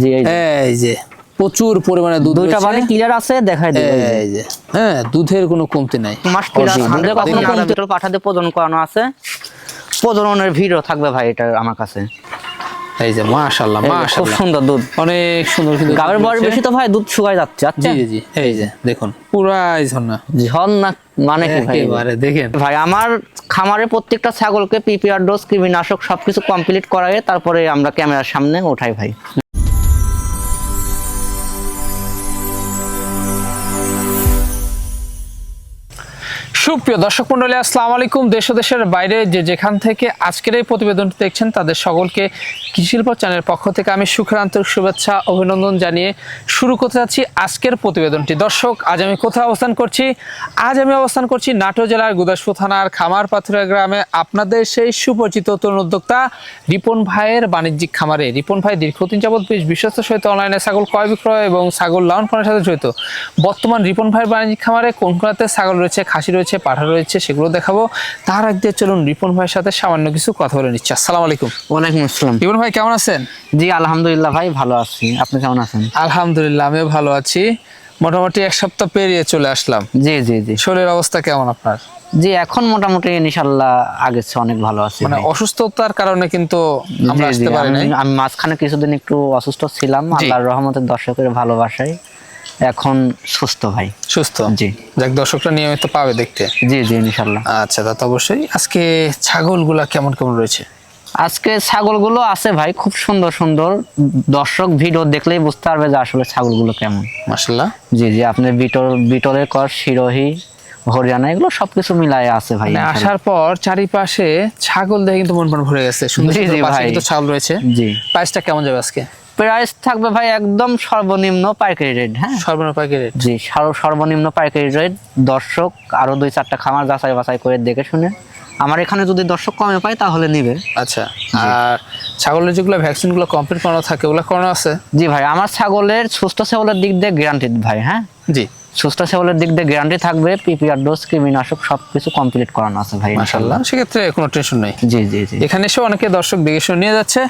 জি এই যে। প্রচুর পরিমাণে দুধ দুইটা রয়েছে। বাড়ি ক্লিয়ার আছে দেখাই দেবো এই যে। হ্যাঁ দুধের কোনো কমতি নাই। মাস পাঠাতে প্রজনন করানো আছে। প্রজননের ভিড়ও থাকবে ভাই এটা আমার কাছে। এই যে মাশাআল্লাহ যে, খুব সুন্দর দুধ। অনেক সুন্দর কিন্তু গাবের বয়স বেশি তো ভাই দুধ শুকায় যাচ্ছে আচ্ছা। জি জি এই যে দেখুন পুরাই ঝর্ণা। না মানে কি ভাই? একেবারে দেখেন। ভাই আমার খামারে প্রত্যেকটা ছাগলকে পিপিআর ডোজ কৃমিনাশক সবকিছু কমপ্লিট করায় তারপরে আমরা ক্যামেরার সামনে ওঠাই ভাই। সুপ্রিয় দর্শক মন্ডলী, আসসালামু আলাইকুম। দেশ দেশের বাইরে যে যেখান থেকে আজকের এই প্রতিবেদনটি দেখছেন, তাদের সকলকে কৃষিশিল্প চ্যানেলের পক্ষ থেকে আমি সুখের শুভেচ্ছা, অভিনন্দন জানিয়ে শুরু করতে যাচ্ছি আজকের প্রতিবেদনটি। দর্শক, আজ আমি কোথায় অবস্থান করছি? আজ আমি অবস্থান করছি নাটোর জেলার গুদাসপুর থানার খামার পাথুরিয়া গ্রামে। আপনাদের সেই সুপরিচিত তরুণ উদ্যোক্তা রিপন ভাইয়ের বাণিজ্যিক খামারে। রিপন ভাই, দীর্ঘদিন যাবৎ বেশ বিশ্বস্ত সহিত অনলাইনে ছাগল ক্রয় বিক্রয় এবং ছাগল লালন পালনের সাথে জড়িত। বর্তমান রিপন ভাইয়ের বাণিজ্যিক খামারে কোন কোনাতে ছাগল রয়েছে, খাসি রয়েছে পাঠা রয়েছে সেগুলো দেখাবো। তার আগে দিয়ে চলুন রিপন ভাইয়ের সাথে সামান্য কিছু কথা বলে নিচ্ছি। আসসালামু আলাইকুম। ওয়ালাইকুম আসসালাম। রিপন ভাই কেমন আছেন? জি আলহামদুলিল্লাহ ভাই ভালো আছি। আপনি কেমন আছেন? আলহামদুলিল্লাহ আমিও ভালো আছি। মোটামুটি এক সপ্তাহ পেরিয়ে চলে আসলাম। জি জি জি। শরীরের অবস্থা কেমন আপনার? জি এখন মোটামুটি ইনশাল্লাহ আগের চেয়ে অনেক ভালো আছি মানে অসুস্থতার কারণে কিন্তু আমরা আসতে পারি আমি- আমি মাঝখানে কিছুদিন একটু অসুস্থ ছিলাম আল্লাহর রহমতের দর্শকের ভালোবাসায়। এখন সুস্থ ভাই। সুস্থ? জি। যাক দর্শকরা নিয়মিত পাবে দেখতে। জি জি ইনশাল্লাহ। আচ্ছা তা তো অবশ্যই। আজকে ছাগলগুলা কেমন কেমন রয়েছে? আজকে ছাগলগুলো আছে ভাই খুব সুন্দর সুন্দর। দর্শক ভিডিও দেখলেই বুঝতে পারবে যে আসলে ছাগলগুলো কেমন। মাসাল্লাহ জি জি আপনি বিটল বিটলের কর শিরোহি হরিয়ানা এগুলো সবকিছু মিলায় আছে ভাই মানে আসার পর চারিপাশে ছাগল দেখে কিন্তু মন প্রাণ ভরে গেছে। সুন্দর সুন্দর ভাই। কিন্তু ছাগল রয়েছে। জি। প্রাইসটা কেমন যাবে আজকে? প্রাইস থাকবে ভাই একদম সর্বনিম্ন পাইকারি রেট হ্যাঁ? সর্বনিম্ন পাইকারি রেট জি সর্ব- সর্বনিম্ন পাইকারি রেট দর্শক আরও দুই চারটা খামার যাচাই বাছাই করে দেখে শুনে। আমার এখানে যদি দর্শক কমে পায় তাহলে নিবে। আচ্ছা আর ছাগলের যেগুলো ভ্যাকসিনগুলো কমপ্লিট করানো থাকে ওগুলো করানো আছে? জি ভাই আমার ছাগলের সুস্থ ছাগলের দিক দিয়ে গ্যারান্টিড ভাই হ্যাঁ? জি। সুস্থ ছাগলের দিক দিয়ে গ্যারান্টি থাকবে পিপিআর ডোজ কৃমিনাশক সবকিছু কমপ্লিট করানো আছে ভাই মাসাল্লাহ সেক্ষেত্রে কোনো টেনশন নেই। জি জি জি। এখানে এসে অনেকে দর্শক দেখে শুনে নিয়ে যাচ্ছে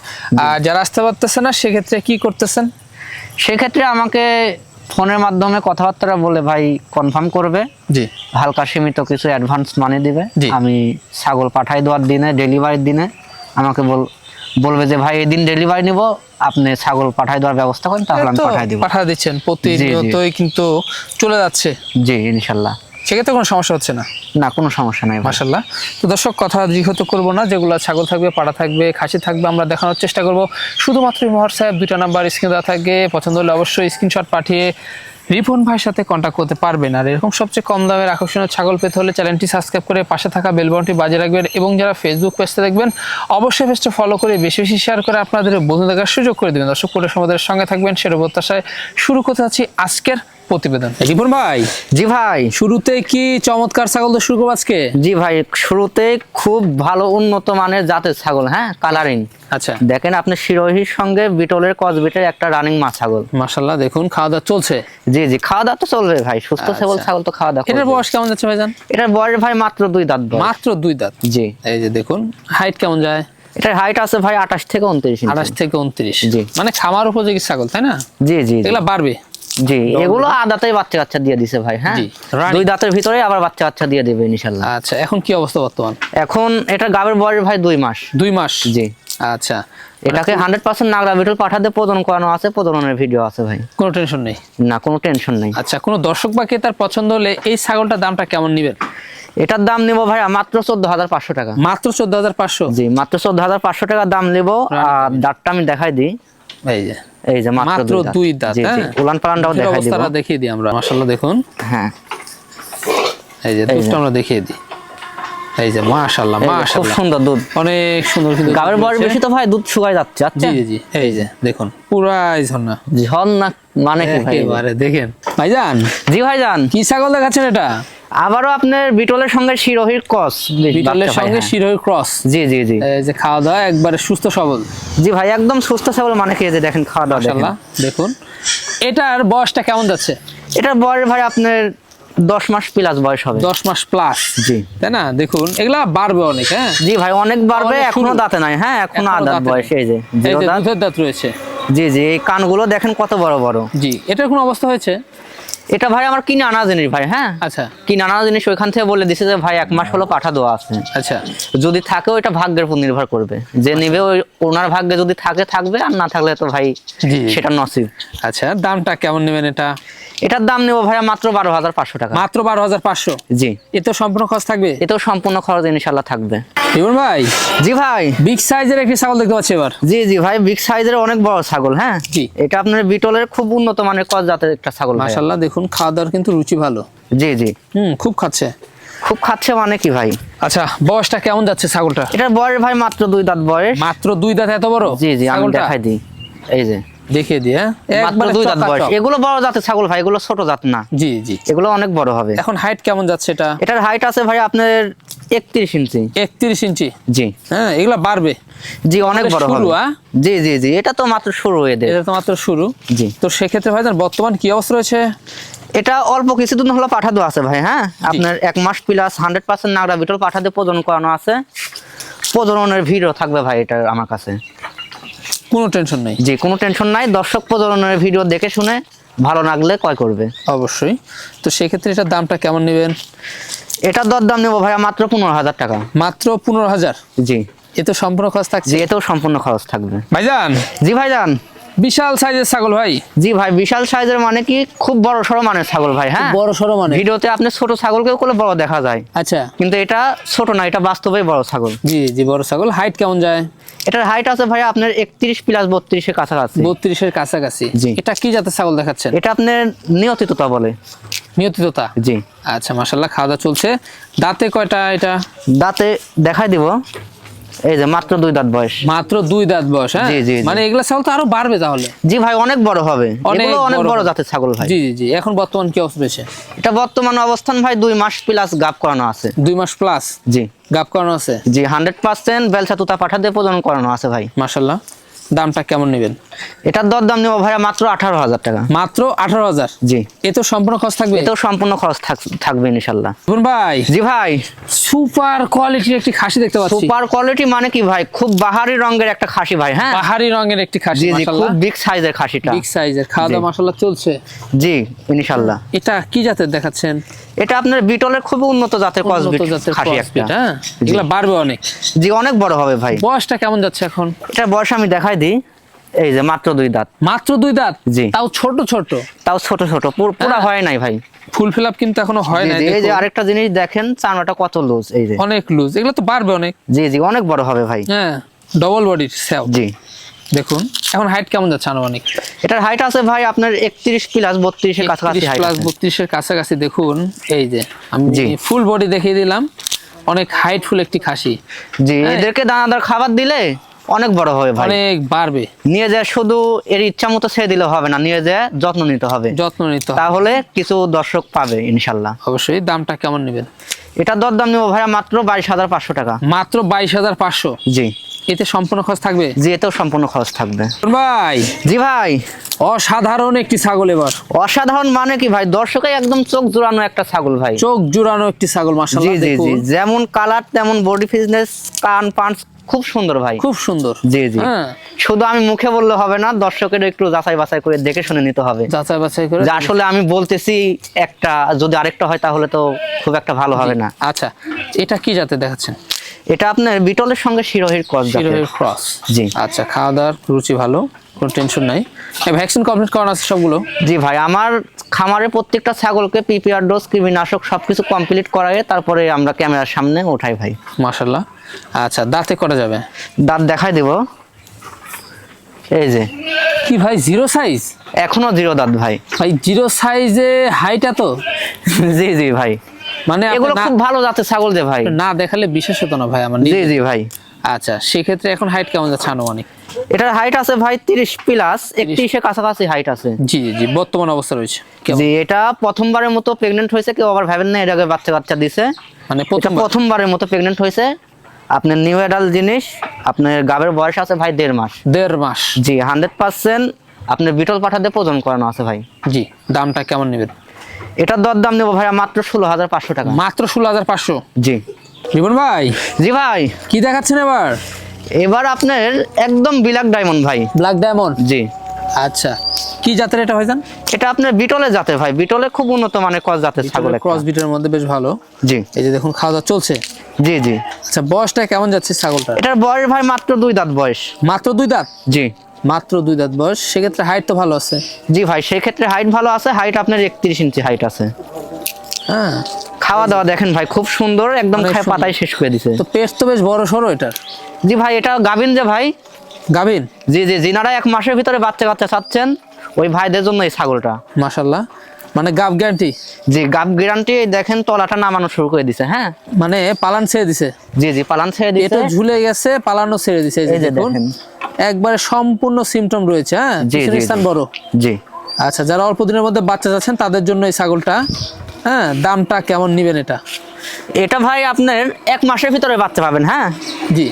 আর যারা আসতে পারতেছে না সেক্ষেত্রে কি করতেছেন? সেক্ষেত্রে আমাকে ফোনের মাধ্যমে কথাবার্তা বলে ভাই কনফার্ম করবে। জি। হালকা সীমিত কিছু অ্যাডভান্স মানি দিবে। আমি ছাগল পাঠাই দেওয়ার দিনে ডেলিভারির দিনে আমাকে বল বলবে যে ভাই এদিন ডেলিভারি নিব আপনি ছাগল পাঠাই দেওয়ার ব্যবস্থা করেন তাহলে আমি পাঠাই দিব। পাঠা দিচ্ছেন প্রতিনিয়তই কিন্তু চলে যাচ্ছে। জি ইনশাল্লাহ। সেক্ষেত্রে কোনো সমস্যা হচ্ছে না? না কোনো সমস্যা নাই মাসাল্লাহ তো দর্শক কথা দীর্ঘত করব না যেগুলো ছাগল থাকবে পাড়া থাকবে খাসি থাকবে আমরা দেখানোর চেষ্টা করব। শুধুমাত্র হোয়াটসঅ্যাপ দুইটা নাম্বার স্ক্রিনে দেওয়া থাকবে। পছন্দ হলে অবশ্যই স্ক্রিনশট পাঠিয়ে রিপন ভাইয়ের সাথে কন্ট্যাক্ট করতে পারবেন। আর এরকম সবচেয়ে কম দামের আকর্ষণীয় ছাগল পেতে হলে চ্যানেলটি সাবস্ক্রাইব করে পাশে থাকা বেলবনটি বাজে রাখবেন এবং যারা ফেসবুক পেজটা দেখবেন, অবশ্যই পেজটা ফলো করে বেশি বেশি শেয়ার করে আপনাদের বন্ধু দেখার সুযোগ করে দেবেন। দর্শক পুরো সমাজের সঙ্গে থাকবেন সেটা প্রত্যাশায় শুরু করতে যাচ্ছি আজকের প্রতিবেদন। রিপন ভাই? জি ভাই। শুরুতে কি চমৎকার ছাগল তো শুরু করব আজকে? জি ভাই শুরুতে খুব ভালো উন্নত মানের জাতের ছাগল হ্যাঁ? কালারিং। আচ্ছা। দেখেন আপনি শিরোহির সঙ্গে বিটলের কসবিটের একটা রানিং মা ছাগল। মাশাল্লাহ দেখুন খাওয়া দাওয়া চলছে? জি জি খাওয়া দাওয়া তো চলবে ভাই সুস্থ ছাগল আচ্ছা। ছাগল তো খাওয়া দাওয়া এটার বয়স কেমন যাচ্ছে ভাইজান? এটার বয়স ভাই মাত্র দুই দাঁত মাত্র দুই দাঁত? জি। এই যে দেখুন হাইট কেমন যায়? এটার হাইট আছে ভাই আঠাশ থেকে উনত্রিশ আঠাশ থেকে উনত্রিশ। জি। মানে খামার উপযোগী ছাগল তাই না? জি জি জি। এগুলা বাড়বে? জি এগুলো আদাতেই বাচ্চা কাচ্চা দিয়ে দিছে ভাই হ্যাঁ? দুই দাঁতের ভিতরে আবার বাচ্চা কাচ্চা দিয়ে দিবে ইনশাল্লাহ। আচ্ছা এখন কি অবস্থা বর্তমান? এখন এটা গাবের বয়স ভাই দুই মাস। দুই মাস? জি। আচ্ছা। এটাকে হান্ড্রেড পার্সেন্ট নাগরা বিটল পাঠাতে প্রদান করানো আছে প্রদানের ভিডিও আছে ভাই। কোনো টেনশন নেই? না কোনো টেনশন নেই। আচ্ছা কোনো দর্শক বা ক্রেতার পছন্দ হলে এই ছাগলটার দামটা কেমন নিবেন? এটার দাম নিব ভাই মাত্র চোদ্দ হাজার পাঁচশো টাকা। মাত্র চোদ্দ হাজার পাঁচশো? জি মাত্র চোদ্দ হাজার পাঁচশো টাকা দাম নিব। আর দাঁতটা আমি দেখাই দিই। এই যে। এই যে মাত্র দুই দাঁত হ্যাঁ উলান পালানটাও দেখাই দিব। দেখিয়ে দিই আমরা? মাশাল্লাহ দেখুন। হ্যাঁ। এই যে দুধটা আমরা দেখিয়ে দিই। এই যে এই যে খুব সুন্দর দুধ। অনেক সুন্দর কিন্তু গাবের বয়স বেশি তো ভাই দুধ শুকায় যাচ্ছে আচ্ছা। জি জি এই যে দেখুন পুরাই ঝর্ণা। না মানে কি ভাই? একেবারে দেখেন। ভাইজান? জি ভাই যান কি ছাগল দেখাচ্ছেন এটা? আবারও আপনার বিটলের সঙ্গে শিরোহির কস বিটলের সঙ্গে শিরোর ক্রস জি জি জি। এই যে খাওয়া দাওয়া একবারে সুস্থ সবল। জি ভাই একদম সুস্থ সবল মানে কি যে দেখেন খাওয়া দাওয়া দেখুন। এটার বয়সটা কেমন যাচ্ছে? এটার বয়স ভাই আপনার দশ মাস প্লাস বয়স হবে। দশ মাস প্লাস জি। তাই না? দেখুন এগুলা বাড়বে অনেক হ্যাঁ? জি ভাই অনেক বাড়বে এখনও। দাঁতে নাই হ্যাঁ এখনও আদাত বয়স। এই যে দুধের দাঁত রয়েছে। জি জি এই কানগুলো দেখেন কত বড় বড়। জি এটার কোনো অবস্থা হয়েছে? এটা ভাই আমার কিনে আনা জিনিস ভাই হ্যাঁ? আচ্ছা। কিনে আনা জিনিস ওইখান থেকে বলে দিছে যে ভাই এক মাস হলো পাঠা দেওয়া আছে। আচ্ছা। যদি থাকে ওইটা ভাগ্যের উপর নির্ভর করবে। যে নেবে ওই ওনার ভাগ্যে যদি থাকে থাকবে আর না থাকলে তো ভাই জি। সেটা নসিব। আচ্ছা দামটা কেমন নেবেন এটা? এটার দাম নেব ভাইয়া মাত্র বারো হাজার পাঁচশো টাকা। মাত্র বারো হাজার পাঁচশো? জি। এ তো সম্পূর্ণ খরচ থাকবে? এতেও সম্পূর্ণ খরচ ইনশাল্লাহ থাকবে। রিবন ভাই? জি ভাই। বিগ সাইজের একটি ছাগল দেখতে পাচ্ছি এবার। জি জি ভাই বিগ সাইজের অনেক বড় ছাগল হ্যাঁ? জি। এটা আপনার বিটলের খুব উন্নত মানের কস জাতের একটা ছাগল ভাইয়া। মাশাল্লাহ দেখুন খাওয়া দাওয়ার কিন্তু রুচি ভালো। জি জি। হুম খুব খাচ্ছে। খুব খাচ্ছে মানে কি ভাই? আচ্ছা বয়সটা কেমন যাচ্ছে ছাগলটা? এটার বয়স ভাই মাত্র দুই দাঁত বয়স। মাত্র দুই দাঁত এত বড়? জি জি আমি দেখাই দিই। এই যে। দেখিয়ে দিয়ে মাত্র দুই দাঁত বয়স। এগুলো বড় জাতের ছাগল ভাই এগুলো ছোট জাত না। জি জি। এগুলো অনেক বড় হবে। এখন হাইট কেমন যাচ্ছে এটা? এটার হাইট আছে ভাই আপনার একত্রিশ ইঞ্চি। একত্রিশ ইঞ্চি? জি। হ্যাঁ এগুলা বাড়বে। জি অনেক বড় শুরু? জি জি জি এটা তো মাত্র শুরু দেয় এটা তো মাত্র শুরু। জি। তো সেক্ষেত্রে ভাইজান বর্তমান কি অবস্থা রয়েছে? এটা অল্প কিছুদিন হলো পাঠা দেওয়া আছে ভাই হ্যাঁ? আপনার এক মাস প্লাস হান্ড্রেড পার্সেন্ট নাগরা বিটল পাঠা দিয়ে প্রজনন করানো আছে। প্রজননের ভিডিও থাকবে ভাই এটা আমার কাছে। কোনো টেনশন নেই। জি কোনো টেনশন নাই। দর্শক প্রজননের ভিডিও দেখে শুনে ভালো লাগলে ক্রয় করবে। অবশ্যই। তো সেক্ষেত্রে এটার দামটা কেমন নেবেন? এটার দরদাম নেব ভাইয়া মাত্র পনেরো হাজার টাকা। মাত্র পনেরো হাজার? জি। এতে সম্পূর্ণ খরচ থাকছে? এতেও সম্পূর্ণ খরচ থাকবে। ভাইজান! জি ভাইজান। বিশাল সাইজের ছাগল ভাই। জি ভাই বিশাল সাইজের মানে কি? খুব বড় সড়ো মানের ছাগল ভাই হ্যাঁ? বড় সড়ো মানে ভিডিওতে আপনি ছোট ছাগলকেও করলে বড় দেখা যায়। আচ্ছা। কিন্তু এটা ছোট না এটা বাস্তবে বড় ছাগল। জি জি বড় ছাগল। হাইট কেমন যায়? এটার হাইট আছে ভাই আপনার একত্রিশ প্লাস বত্রিশের কাছাকাছি। বত্রিশের কাছাকাছি। জি। এটা কি জাতের ছাগল দেখাচ্ছেন? এটা আপনার নিয়তিততা বলে। নিয়তিততা? জি। আচ্ছা মাশাল্লাহ খাওয়া দাওয়া চলছে। দাঁতে কয়টা এটা? দাঁতে দেখাই দিব। এই যে মাত্র দুই দাঁত বয়স। মাত্র দুই দাঁত বয়স হ্যাঁ? জি, জি। মানে এগুলা ছাগল তো আরও বাড়বে তাহলে। জি ভাই অনেক বড় হবে। অনেক এগুলো অনেক বড় জাতের ছাগল ভাই। জি জি জি। এখন বর্তমান কি অবস্থা এটা বর্তমান অবস্থান ভাই দুই মাস প্লাস গাপ করানো আছে। দুই মাস প্লাস জি। গাপ করানো আছে? জি হান্ড্রেড পার্সেন্ট বেলসা তুতা পাঠা দিয়ে প্রজনন করানো আছে ভাই। মাশাল্লাহ। দামটা কেমন নেবেন? এটার দর দাম নেব ভাইয়া মাত্র আঠারো হাজার টাকা। মাত্র আঠারো হাজার? জি। এ তো সম্পূর্ণ খরচ থাকবে? এতেও সম্পূর্ণ খরচ থাকবে ইনশাল্লাহ। দেখুন ভাই। জি ভাই। সুপার কোয়ালিটির একটি খাসি দেখতে পাচ্ছি। সুপার কোয়ালিটি মানে কি ভাই? খুব বাহারি রঙের একটা খাসি ভাই হ্যাঁ? পাহাড়ি রঙের একটি খাসি জি জি খুব বিগ সাইজের খাসিটা। বিগ সাইজের খাওয়া দাওয়া জি। মাশাল্লাহ চলছে। জি ইনশাল্লাহ। এটা কি জাতের দেখাচ্ছেন? এটা আপনার বিটলের খুব উন্নত জাতের কসবিট জাতের খাসি একটা। হ্যাঁ। এগুলা বাড়বে অনেক। জি অনেক বড় হবে ভাই। বয়সটা কেমন যাচ্ছে এখন? এটা বয়স আমি দেখাই দিই এই যে মাত্র দুই দাঁত। মাত্র দুই দাঁত? জি। তাও ছোট ছোট? তাও ছোট ছোট পুরো হ্যাঁ। হয় নাই ভাই। ফুল ফিল আপ কিন্তু এখনও হয় জি, না জি, এই যে আরেকটা জিনিস দেখেন চামড়াটা কত লুজ এই যে। অনেক লুজ এগুলো তো বাড়বে অনেক। জি জি অনেক বড় হবে ভাই। হ্যাঁ ডবল বডির স্যাও জি। দেখুন এখন হাইট কেমন যাচ্ছে আনুমানিক? এটার হাইট আছে ভাই আপনার একত্রিশ প্লাস বত্রিশের কাছাকাছি হাইট প্লাস বত্রিশের কাছাকাছি দেখুন এই যে আমি জি। ফুল বডি দেখিয়ে দিলাম অনেক হাইটফুল একটি খাসি। জি হ্যাঁ। এদেরকে দানাদার খাবার দিলে অনেক বড় হবে ভাই। অনেক বাড়বে। নিয়ে যায় শুধু এর ইচ্ছা মতো ছেড়ে দিলে হবে না নিয়ে যায় যত্ন নিতে হবে। যত্ন নিতে তাহলে কিছু দর্শক পাবে ইনশাল্লাহ। অবশ্যই দামটা কেমন নেবেন? এটার দরদাম নেব ভাইয়া মাত্র বাইশ হাজার পাঁচশো টাকা। মাত্র বাইশ হাজার পাঁচশো? জি। এতে সম্পূর্ণ খরচ থাকবে? জি এতেও সম্পূর্ণ খরচ থাকবে। ভাই। জি ভাই। অসাধারণ একটি ছাগল এবার। অসাধারণ মানে কি ভাই? দর্শকে একদম চোখ জুড়ানো একটা ছাগল ভাই। চোখ জুড়ানো একটি ছাগল জি মাসাল্লাহ জি জি দেখুন। যেমন কালার তেমন বডি ফিটনেস কান পান খুব সুন্দর ভাই। খুব সুন্দর। জি জি। হ্যাঁ। শুধু আমি মুখে বললে হবে না দর্শকের একটু যাচাই বাছাই করে দেখে শুনে নিতে হবে। যাচাই বাছাই করে যে আসলে আমি বলতেছি একটা যদি আরেকটা হয় তাহলে তো খুব একটা ভালো হবে না। আচ্ছা এটা কি জাতে দেখাচ্ছেন? এটা আপনার বিটলের সঙ্গে শিরোহির ক্রস শিরোহের ক্রস। জি। আচ্ছা খাওয়া দাওয়ার রুচি ভালো কোনো টেনশন নাই। ভ্যাকসিন কমপ্লিট করানো আছে সবগুলো? জি ভাই আমার খামারে প্রত্যেকটা ছাগলকে পিপিআর ডোজ কৃমিনাশক সবকিছু কমপ্লিট করায় তারপরে আমরা ক্যামেরার সামনে ওঠাই ভাই। মাশাল্লাহ আচ্ছা দাঁতে করা যাবে? দাঁত দেখাই দেব। এই যে। কি ভাই জিরো সাইজ এখনও জিরো দাঁত ভাই। ভাই জিরো সাইজে হাইটা তো? জি জি ভাই। মানে এগুলো খুব ভালো জাতের ছাগল যে ভাই। না দেখালে বিশেষ হতো না ভাই আমার জি জি ভাই। আচ্ছা সেক্ষেত্রে এখন হাইট কেমন যাচ্ছে আনুমানিক? এটার হাইট আছে ভাই তিরিশ প্লাস একত্রিশের কাছাকাছি হাইট আছে। জি জি বর্তমান অবস্থা রয়েছে। জি এটা প্রথমবারের মতো প্রেগন্যান্ট হয়েছে কেউ আবার ভাবেন না এর আগে বাচ্চা কাচ্চা দিছে। মানে প্রথম প্রথমবারের মতো প্রেগন্যান্ট হয়েছে। আপনার নিউ এডাল জিনিস আপনার গাবের বয়স আছে ভাই দেড় মাস। দেড় মাস। জি হান্ড্রেড পার্সেন্ট আপনার বিটল পাঠাতে প্রজন করানো আছে ভাই। জি দামটা কেমন নেবেন? এটার দর দাম নেব ভাইয়া মাত্র ষোলো হাজার পাঁচশো টাকা। মাত্র ষোলো হাজার পাঁচশো? জি। রিবন ভাই? জি ভাই। কি দেখাচ্ছেন এবার? এবার আপনার একদম বিলাক ডায়মন্ড ভাই। ব্ল্যাক ডায়মন্ড জি। আচ্ছা। কি জাতের এটা ভাইজান? এটা আপনার বিটলে জাতে ভাই। বিটলে খুব উন্নত মানের কস জাতের ছাগল ক্রস বিটের মধ্যে বেশ ভালো। জি। এই যে দেখুন খাওয়া দাওয়া চলছে? জি জি। আচ্ছা বয়সটা কেমন যাচ্ছে ছাগলটা এটার বয়স ভাই মাত্র দুই দাঁত বয়স। মাত্র দুই দাঁত? জি। মাত্র দুই দাঁত বয়স। সেক্ষেত্রে হাইট তো ভালো আছে। জি ভাই সেই ক্ষেত্রে হাইট ভালো আছে। হাইট আপনার একত্রিশ ইঞ্চি হাইট আছে। হ্যাঁ। খাওয়া দাওয়া দেখেন ভাই খুব সুন্দর একদম খায় পাতায় শেষ করে দিছে। তো পেস্ট তো বেশ বড় সড়ো এটার। জি ভাই এটা গাবিন যে ভাই গাভিন জি জি জিনারা এক মাসের ভিতরে বাচ্চা কাচ্চা চাচ্ছেন ওই ভাইদের জন্য এই ছাগলটা। মাশাল্লাহ মানে গাব গ্যারান্টি জি গাব গ্যারান্টি দেখেন তলাটা নামানো শুরু করে দিছে হ্যাঁ? মানে পালান ছেড়ে দিছে? জি জি পালান ছেড়ে দিছে। ঝুলে গেছে পালানো ছেড়ে দিছে এই যে দেখুন। একবারে সম্পূর্ণ সিমটম রয়েছে হ্যাঁ? জি, জি, স্থান বড়। জি। আচ্ছা যারা অল্প দিনের মধ্যে বাচ্চা যাচ্ছেন তাদের জন্য এই ছাগলটা হ্যাঁ? দামটা কেমন নিবেন এটা? এটা ভাই আপনার এক মাসের ভিতরে বাচ্চা পাবেন হ্যাঁ? জি।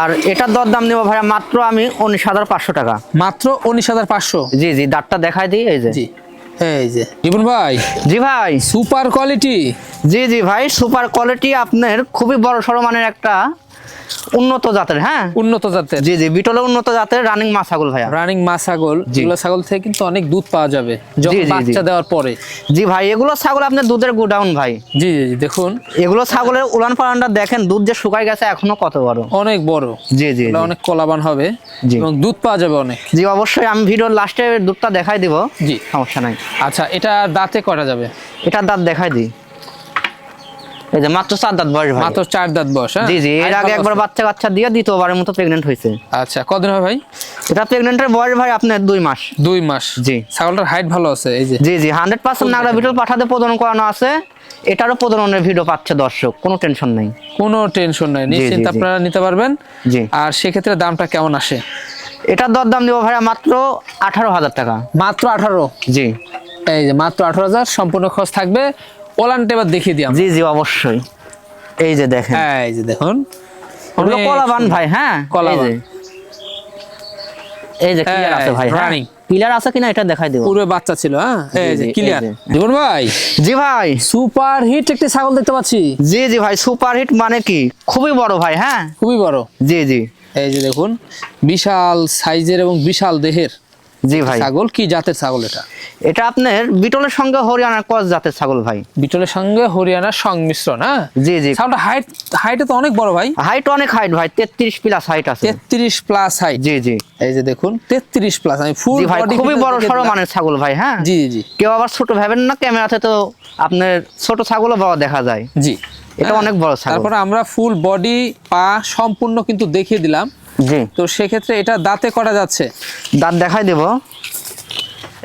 আর এটার দর দাম নেব ভাইয়া মাত্র আমি উনিশ হাজার পাঁচশো টাকা। মাত্র উনিশ হাজার পাঁচশো? জি জি দাঁতটা দেখাই দিই এই যে। জি এই যে। জীবন ভাই জি ভাই। Super quality. জি জি ভাই সুপার কোয়ালিটি আপনার খুবই বড় সড়ো মানের একটা উন্নত জাতের হ্যাঁ? উন্নত জাতের। জি জি বিটলে উন্নত জাতের রানিং মা ছাগল ভাইয়া। রানিং মা ছাগল। জি। যেগুলো ছাগল থেকে কিন্তু অনেক দুধ পাওয়া যাবে যখন। বাচ্চা দেওয়ার পরে। জি ভাই এগুলো ছাগল আপনার দুধের গোডাউন ভাই। জি জি দেখুন। এগুলো ছাগলের উলান পালানটা দেখেন দুধ যে শুকাই গেছে এখনও কত বড়। অনেক বড়। জি জি অনেক কলাবান হবে এবং দুধ পাওয়া যাবে অনেক। জি অবশ্যই আমি ভিডিওর লাস্টে দুধটা দেখাই দিব। জি। সমস্যা নাই। আচ্ছা এটা দাঁতে করা যাবে? এটার দাঁত দেখাই দিই। এই যে মাত্র চার দাঁত বয়স ভাই। মাত্র চার দাঁত বয়স হ্যাঁ? জি জি এর আগে একবার। বাচ্চা কাচ্চা দিয়ে দ্বিতীয়বারের মতো প্রেগনেন্ট হয়েছে। আচ্ছা কদিন হয় ভাই? এটা প্রেগনেন্টের বয়স ভাই আপনার দুই মাস। দুই মাস। জি। ছাগলটার হাইট ভালো আছে এই যে। জি জি হান্ড্রেড পার্সেন্ট নাগরা পাঠাতে প্রদান করানো আছে। এটারও প্রদানের ভিডিও পাচ্ছে দর্শক কোনো টেনশন নেই। কোনো টেনশন নাই নিশ্চিন্ত। আপনারা নিতে পারবেন। জি। আর সেক্ষেত্রে দামটা কেমন আসে? এটার দরদাম দেবো ভাইয়া মাত্র আঠারো হাজার টাকা। মাত্র আঠারো? জি। এই যে মাত্র আঠারো হাজার সম্পূর্ণ খরচ থাকবে। ওলানটা এবার দেখিয়ে দিই জি জি অবশ্যই। এই যে দেখেন। এই যে দেখুন। ওগুলো কলাবান ভাই হ্যাঁ? কলাবান। এই যে- ক্লিয়ার আছে ভাই হ্যাঁ? ক্লিয়ার আছে কিনা এটা দেখাই দেবো। পূর্বে বাচ্চা ছিল হ্যাঁ? এই যে ক্লিয়ার। জীবন ভাই। জি ভাই। সুপার হিট একটি ছাগল দেখতে পাচ্ছি। জি জি ভাই সুপার হিট মানে কি? খুবই বড় ভাই হ্যাঁ? খুবই বড়। জি জি। এই যে দেখুন বিশাল সাইজের এবং বিশাল দেহের। জি ভাই। ছাগল? কি জাতের ছাগল এটা? এটা আপনার বিটলের সঙ্গে জাতের ছাগল ভাই। বিটলের সঙ্গে হরিয়ানার সংমিশ্রণ হ্যাঁ? জি জি। ছাগলটা হাইট হাইটে তো অনেক বড় ভাই। হাইট অনেক হাইট ভাই তেত্রিশ প্লাস হাইট আছে। তেত্রিশ প্লাস হাইট জি জি। এই যে দেখুন তেত্রিশ প্লাস আমি ফুল ভাই খুবই বড় সড়ো মানের ছাগল ভাই হ্যাঁ? জি জি। কেউ আবার ছোট ভাবেন না ক্যামেরাতে তো আপনার ছোট ছাগলও বড় দেখা যায়। জি। এটা হ্যাঁ, অনেক বড় ছাগল। তারপরে আমরা ফুল বডি পা সম্পূর্ণ কিন্তু দেখিয়ে দিলাম। জি। তো সেক্ষেত্রে এটা দাঁতে করা যাচ্ছে। দাঁত দেখাই দেব।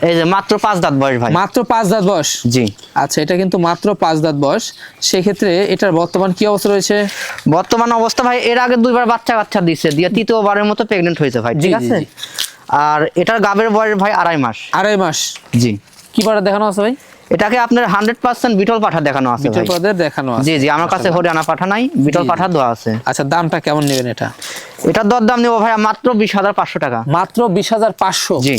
এই যে মাত্র পাঁচ দাঁত বয়স ভাই। মাত্র পাঁচ দাঁত বয়স? জি। আচ্ছা এটা কিন্তু মাত্র পাঁচ দাঁত বয়স। সেক্ষেত্রে এটার বর্তমান কি অবস্থা রয়েছে? বর্তমান অবস্থা ভাই এর আগে দুইবার বাচ্চা কাচ্চা দিচ্ছে দিয়ে তৃতীয়বারের মতো প্রেগনেন্ট হয়েছে ভাই ঠিক আছে? আর এটার গাবের বয়স ভাই আড়াই মাস। আড়াই মাস। জি। কি পাটা দেখানো আছে ভাই? এটাকে আপনার হান্ড্রেড পার্সেন্ট বিটল পাঠা দেখানো আছে বিটল। পাদের দেখানো আছে। জি জি আমার কাছে হরিয়ানা পাঠা নাই বিটল। পাঠা দেওয়া আছে। আচ্ছা দামটা কেমন নেবেন এটা? এটার দর দাম নেব ভাই মাত্র বিশ হাজার পাঁচশো টাকা। মাত্র বিশ হাজার পাঁচশো? জি।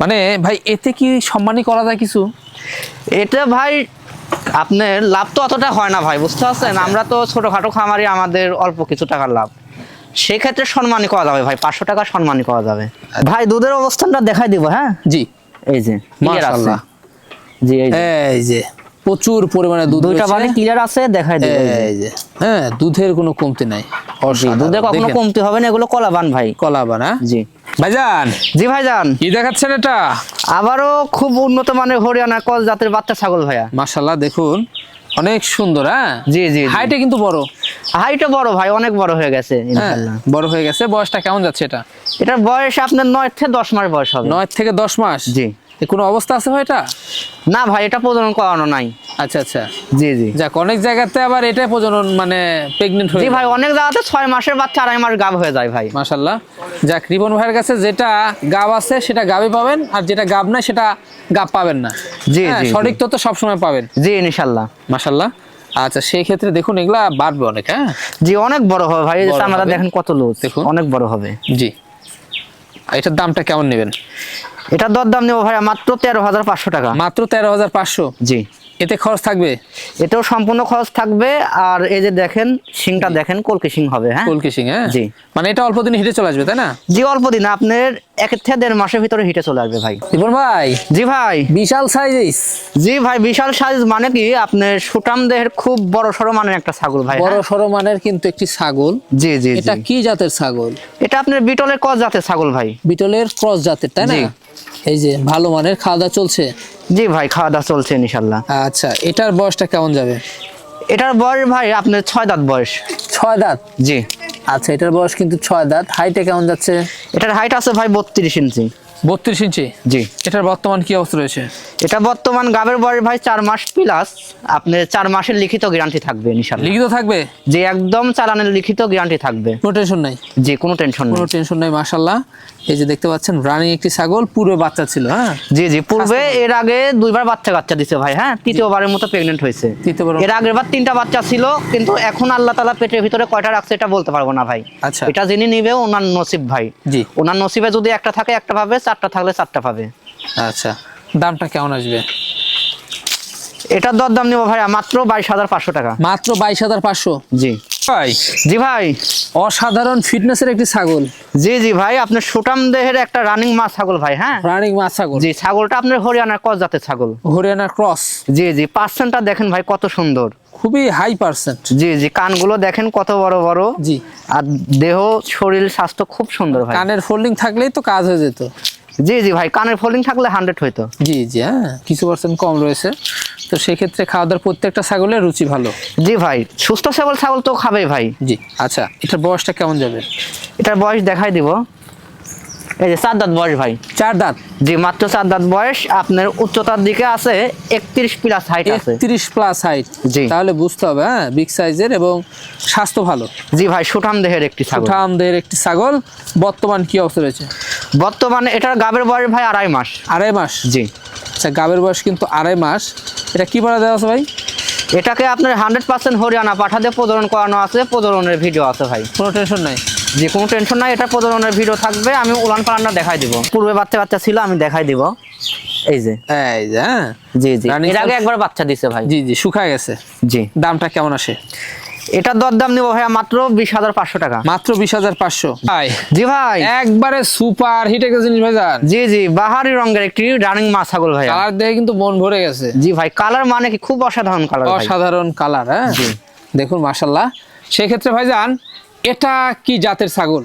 মানে ভাই এতে কি সম্মানী করা যায় কিছু? এটা ভাই আপনার লাভ তো অতটা হয় না ভাই বুঝতে পারছেন? আমরা তো ছোটখাটো খামারি আমাদের অল্প কিছু টাকার লাভ। সেক্ষেত্রে সম্মানই করা যাবে ভাই পাঁচশো টাকা সম্মানই করা যাবে। ভাই দুধের অবস্থানটা দেখাই দিব হ্যাঁ? জি। এই যে মাশাআল্লাহ। জি এই যে। প্রচুর পরিমাণে দুধ দুইটা। ক্লিয়ার আছে দেখাই দিব এই যে। হ্যাঁ দুধের কোনো কমতি নাই। দুধে কখনো কমতি হবে না এগুলো কলাবান ভাই। কলা বানা জি। ভাইজান! জি ভাইজান। কি দেখাচ্ছেন এটা? আবারও খুব উন্নত মানের হরিয়ানা কল জাতের বাচ্চা ছাগল ভাইয়া। মাশাল্লাহ দেখুন। অনেক সুন্দর হ্যাঁ? জি জি হাইটে কিন্তু বড়। হাইটটা বড় ভাই অনেক বড় হয়ে গেছে হ্যাঁ ইনশাআল্লাহ। বড় হয়ে গেছে। বয়সটা কেমন যাচ্ছে এটা? এটার বয়স আপনার নয় থেকে দশ মাস বয়স হবে। নয় থেকে দশ মাস? জি। কোনো অবস্থা আছে ভাই এটা? না ভাই এটা প্রজনন করানো নাই। আচ্ছা আচ্ছা। জি জি। যাক অনেক জায়গাতে আবার এটা প্রজনন মানে প্রেগনেন্ট জি হয়ে ভাই অনেক জায়গাতে ছয় মাসের বাচ্চা আড়াই মাস গাব হয়ে যায় ভাই। মাশাল্লাহ যাক রিবন ভাইয়ের কাছে যেটা গাব আছে সেটা গাবই পাবেন আর যেটা গাব নাই সেটা গাব পাবেন না। জি, হ্যাঁ, জি। সঠিক তথ্য সবসময় পাবেন। জি ইনশাল্লাহ মাশাল্লাহ আচ্ছা সেই ক্ষেত্রে দেখুন এগুলা বাড়বে অনেক হ্যাঁ? জি অনেক বড় হবে ভাই বড় দেখেন কত লোক দেখুন। অনেক বড় হবে। জি। এটার দামটা কেমন নেবেন? এটার দর দাম নেব ভাই মাত্র তেরো হাজার পাঁচশো টাকা। মাত্র তেরো হাজার পাঁচশো? জি। এতে খরচ থাকবে? এতেও সম্পূর্ণ খরচ থাকবে আর এই যে দেখেন শিংটা দেখেন কলকি শিং হবে হ্যাঁ? কলকি সিং হ্যাঁ? জি। মানে এটা অল্প দিনে হিটে চলে আসবে তাই না? জি অল্প দিন আপনার এক থেকে দেড় মাসের ভিতরে হিটে চলে আসবে ভাই। রিপন ভাই জি ভাই। বিশাল সাইজ জি ভাই বিশাল সাইজ মানে কি আপনার সুটাম দেহের খুব বড় সড়ো মানের একটা ছাগল ভাই বড় হ্যাঁ? সড়ো মানের কিন্তু একটি ছাগল। জি জি এটা কি জাতের ছাগল? এটা আপনার বিটলের কজ জাতের ছাগল ভাই। বিটলের ক্রস জাতের তাই না। এই যে ভালো মানের খাওয়া দাওয়া চলছে? জি ভাই খাওয়া দাওয়া চলছে ইনশাল্লাহ আচ্ছা এটার বয়সটা কেমন যাবে? এটার বয়স ভাই আপনার ছয় দাঁত বয়স। ছয় দাঁত? জি। আচ্ছা এটার বয়স কিন্তু ছয় দাঁত। হাইটে কেমন যাচ্ছে? এটার হাইট আছে ভাই বত্রিশ ইঞ্চি। বত্রিশ ইঞ্চি? জি। এটার বর্তমান কি অবস্থা রয়েছে? এটা বর্তমান গাবের বয়স ভাই চার মাস প্লাস আপনার চার মাসের লিখিত গ্যারান্টি থাকবে ইনশাল্লাহ লিখিত থাকবে? যে একদম চালানের লিখিত গ্যারান্টি থাকবে। কোনো টেনশন নাই? জি কোনো টেনশন নেই। কোনো টেনশন নাই মাশাল্লাহ এই যে দেখতে পাচ্ছেন রানিং একটি ছাগল পুরো বাচ্চা ছিল হ্যাঁ? জি জি পূর্বে এর আগে দুইবার বাচ্চা কাচ্চা দিছে ভাই হ্যাঁ? তৃতীয়বারের মতো প্রেগনেন্ট হয়েছে। তৃতীয়বার- এর আগের বার তিনটা বাচ্চা ছিল কিন্তু এখন আল্লাহ তালা পেটের ভিতরে কয়টা রাখছে এটা বলতে পারব না ভাই। আচ্ছা। এটা যিনি নিবে ওনার নসিব ভাই। জি। ওনার নসিবে যদি একটা থাকে একটা পাবে চারটা থাকলে চারটা পাবে। আচ্ছা। দামটা কেমন আসবে? এটার দরদাম নিবো ভাইয়া মাত্র বাইশ হাজার পাঁচশো টাকা। মাত্র বাইশ হাজার পাঁচশো? জি। ভাই। জি ভাই। অসাধারণ ফিটনেসের একটি ছাগল। জি জি ভাই আপনার সুটাম দেহের একটা রানিং মাছ ছাগল ভাই হ্যাঁ? রানিং মাছ ছাগল। জি ছাগলটা আপনার হরিয়ানার কস জাতের ছাগল। হরিয়ানা ক্রস জি জি পার্সেন্টটা দেখেন ভাই কত সুন্দর। খুবই হাই পার্সেন্ট জি জি কানগুলো দেখেন কত বড় বড়। জি। আর দেহ শরীর স্বাস্থ্য খুব সুন্দর ভাই। কানের ফোল্ডিং থাকলেই তো কাজ হয়ে যেত। জি জি ভাই কানের ফোল্ডিং থাকলে হান্ড্রেড হইতো। জি জি হ্যাঁ কিছু পার্সেন্ট কম রয়েছে। তো সেক্ষেত্রে খাওয়া দাওয়ার প্রত্যেকটা ছাগলের রুচি ভালো। জি ভাই সুস্থ ছাগল ছাগল তো খাবে ভাই। জি আচ্ছা এটার বয়সটা কেমন যাবে? এটার বয়স দেখাই দিব। এই যে চার দাঁত বয়স ভাই। চার দাঁত। জি মাত্র চার দাঁত বয়স। আপনার উচ্চতার দিকে আছে একত্রিশ প্লাস হাইট আছে। একত্রিশ প্লাস হাইট জি। তাহলে বুঝতে হবে হ্যাঁ বিগ সাইজের এবং স্বাস্থ্য ভালো। জি ভাই সুঠাম দেহের একটি ছাগল। দেহের একটি ছাগল। বর্তমান কি অবস্থা রয়েছে? বর্তমানে এটার গাবের বয়স ভাই আড়াই মাস। আড়াই মাস? জি। আচ্ছা গাবের বয়স কিন্তু আড়াই মাস। এটা কি বলা দেওয়া আছে ভাই? এটাকে আপনার হান্ড্রেড পার্সেন্ট হরিয়ানা পাঠাতে প্রজনন করানো আছে প্রজননের ভিডিও আছে ভাই। কোনো টেনশন নাই। যে কোনো টেনশন নাই এটা প্রজননের ভিডিও থাকবে আমি উলান পালানটা দেখাই দিব। পূর্বে বাচ্চা বাচ্চা ছিল আমি দেখাই দিব। এই যে। এই যে হ্যাঁ? জি জি। এর আগে একবার বাচ্চা দিছে ভাই। জি জি শুকায় গেছে। জি। দামটা কেমন আসে? দরদাম নিব ভাইয়া মাত্র বিশ হাজার পাঁচশো টাকা। মাত্র বিশ হাজার পাঁচশো। ভাই। জি ভাই। একবারে সুপার হিট একটা জিনিস ভাই জি জি বাহারি রঙের একটি রানিং মাছ ছাগল ভাইয়া। কালার দেখে কিন্তু মন ভরে গেছে। জি ভাই কালার মানে কি? খুব অসাধারণ কালার অসাধারণ কালার হ্যাঁ? দেখুন মাশাল্লাহ সেক্ষেত্রে ভাই যান এটা কি জাতের ছাগল?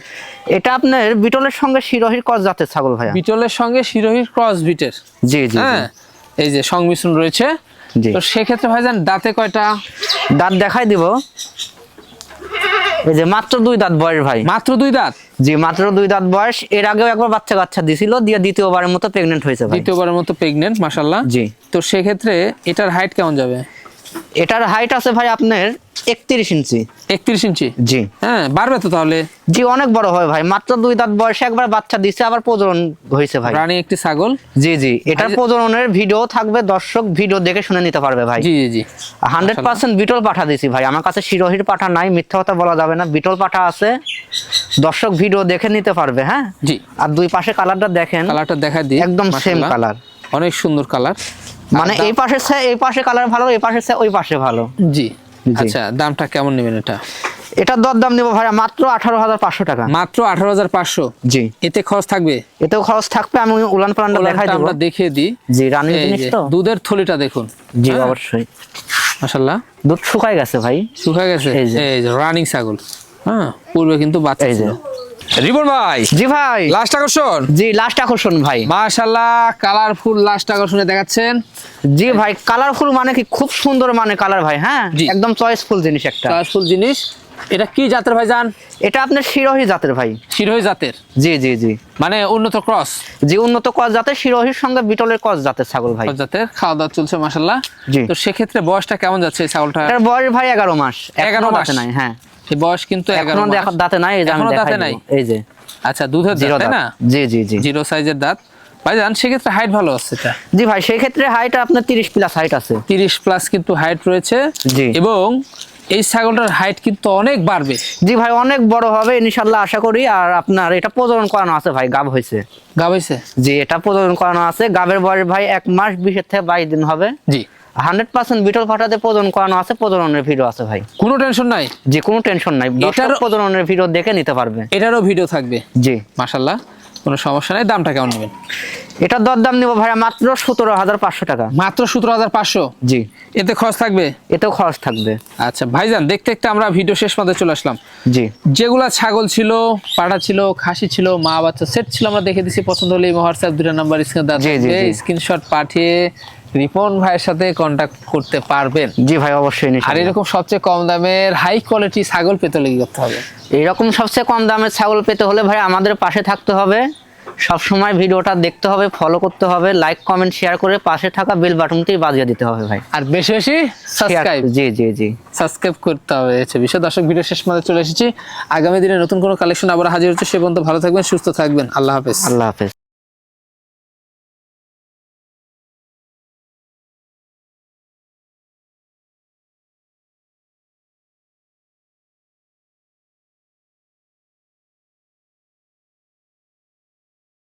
এটা আপনার বিটলের সঙ্গে শিরোহির কস জাতের ছাগল ভাইয়া। বিটলের সঙ্গে শিরোহির ক্রস বিটের? জি জি। হ্যাঁ? এই যে সংমিশ্রণ রয়েছে। তো সেক্ষেত্রে ভাই যান দাঁতে কয়টা? দাঁত দেখাই দিব। এই যে মাত্র দুই দাঁত বয়স ভাই। মাত্র দুই দাঁত? জি মাত্র দুই দাঁত বয়স। এর আগেও একবার বাচ্চা কাচ্চা দিছিল দিয়ে দ্বিতীয়বারের মতো প্রেগনেন্ট হয়েছে ভাই। দ্বিতীয়বারের মতো প্রেগনেন্ট মাশাল্লাহ জি। তো সেক্ষেত্রে এটার হাইট কেমন যাবে? এটার হাইট আছে ভাই আপনার একত্রিশ ইঞ্চি। একত্রিশ ইঞ্চি? জি। হ্যাঁ বাড়বে তো তাহলে? জি অনেক বড় হয় ভাই। মাত্র দুই দাঁত বয়সে একবার বাচ্চা দিছে আবার প্রজনন হয়েছে ভাই। রানী একটি ছাগল? জি জি। এটার প্রজননের ভিডিও থাকবে দর্শক ভিডিও দেখে শুনে নিতে পারবে ভাই। জি জি হান্ড্রেড পার্সেন্ট বিটল পাঠা দিছি ভাই। আমার কাছে শিরোহির পাঠা নাই মিথ্যা কথা বলা যাবে না। বিটল পাঠা আছে। দর্শক ভিডিও দেখে নিতে পারবে হ্যাঁ? জি। আর দুই পাশে কালারটা দেখেন। কালারটা দেখা দিই একদম সেম কালার অনেক সুন্দর কালার মানে এই পাশে এই পাশে কালার ভালো এই পাশে ওই পাশে ভালো। জি। আচ্ছা দামটা কেমন নেবেন এটা? এটা দর দাম নেব ভাইয়া মাত্র আঠারো হাজার পাঁচশো টাকা। মাত্র আঠারো হাজার পাঁচশো? জি। এতে খরচ থাকবে? এতেও খরচ থাকবে আমি উলান পালানটা দেখাই দেবো। আমরা দেখিয়ে দিই। জি রানিং জিনিস তো? দুধের থলিটা দেখুন। জি হ্যাঁ, অবশ্যই। মাশাল্লাহ দুধ শুকাই গেছে ভাই। শুকায় গেছে? এই যে। রানিং ছাগল। হ্যাঁ পূর্বে কিন্তু বাচ্চা ছিল। রিবন ভাই জি ভাই। লাস্ট আকর্ষণ? জি লাস্ট আকর্ষণ ভাই। মাশাল্লাহ কালারফুল লাস্ট আকর্ষণে দেখাচ্ছেন। জি ভাই কালারফুল মানে কি খুব সুন্দর মানে কালার ভাই হ্যাঁ? একদম চয়েসফুল জিনিস একটা। কালারফুল জিনিস। এটা কি জাতের ভাই জান? এটা আপনার শিরোহী জাতের ভাই। শিরোহী জাতের? জি জি জি। মানে উন্নত ক্রস? জি উন্নত কস জাতের শিরোহীর সঙ্গে বিটলের কস জাতের ছাগল ভাই। জাতের খাওয়া দাওয়া চলছে মাশাল্লাহ। জি। তো সেক্ষেত্রে বয়সটা কেমন যাচ্ছে এই ছাগলটা বয়স ভাই এগারো মাস। এগারো মাস। মাসে নাই হ্যাঁ। এই বয়স কিন্তু এখনও দাঁতে নাই এই যে আমি এখনও দাঁতে নাই? এই যে। আচ্ছা দুধের দাঁত তাই না? জি জি জি। জিরো সাইজের দাঁত। ভাইজান সেক্ষেত্রে হাইট ভালো আছে এটা? জি ভাই সেই ক্ষেত্রে হাইট আপনার তিরিশ প্লাস হাইট আছে। তিরিশ প্লাস কিন্তু হাইট রয়েছে। জি। এবং এই ছাগলটার হাইট কিন্তু অনেক বাড়বে। জি ভাই অনেক বড় হবে ইনশাল্লাহ আশা করি। আর আপনার এটা প্রজনন করানো আছে ভাই গাব হয়েছে। গাবাইছে জি এটা প্রজনন করানো আছে। গাবের বয়স ভাই এক মাস বিশের থেকে বাইশ দিন হবে। জি। হান্ড্রেড পার্সেন্ট বিটল ফাটাতে প্রজন করানো আছে প্রজননের ভিডিও আছে ভাই। কোনো টেনশন নাই? যে কোনো টেনশন নাই এটারও- প্রজননের ভিডিও দেখে নিতে পারবে। এটারও ভিডিও থাকবে? জি। মাশাল্লাহ কোনো সমস্যা নাই দামটা কেমন নেবেন? এটার দরদাম নিব ভাইয়া মাত্র সতেরো হাজার পাঁচশো টাকা। মাত্র সতেরো হাজার পাঁচশো? জি। এতে খরচ থাকবে? এতেও খরচ থাকবে। আচ্ছা ভাইজান দেখতে দেখতে আমরা ভিডিও শেষ পর্যায়ে চলে আসলাম। জি। যেগুলা ছাগল ছিল পাটা ছিল খাসি ছিল মা বাচ্চা সেট ছিল আমরা দেখে দিছি পছন্দ হলে হোয়াটসঅ্যাপ দুটো নাম্বার স্ক্রিনে। স্ক্রিনশট পাঠিয়ে রিপন ভাইয়ের সাথে কন্ট্যাক্ট করতে পারবেন। জি ভাই অবশ্যই আর এরকম সবচেয়ে কম দামের হাই কোয়ালিটি ছাগল পেতে হলে কি করতে হবে? এরকম সবচেয়ে কম দামের ছাগল পেতে হলে ভাই আমাদের পাশে থাকতে হবে। সব সময় ভিডিওটা দেখতে হবে ফলো করতে হবে লাইক কমেন্ট শেয়ার করে পাশে থাকা বেল বাটনটি বাজিয়ে দিতে হবে ভাই। আর বেশি বেশি সাবস্ক্রাইব জি জি জি। সাবস্ক্রাইব করতে হবে বিষয় দর্শক ভিডিও শেষ মাঝে চলে এসেছি। আগামী দিনে নতুন কোনো কালেকশন আবার হাজির হচ্ছে সে পর্যন্ত ভালো থাকবেন সুস্থ থাকবেন। আল্লাহ হাফেজ। আল্লাহ হাফেজ।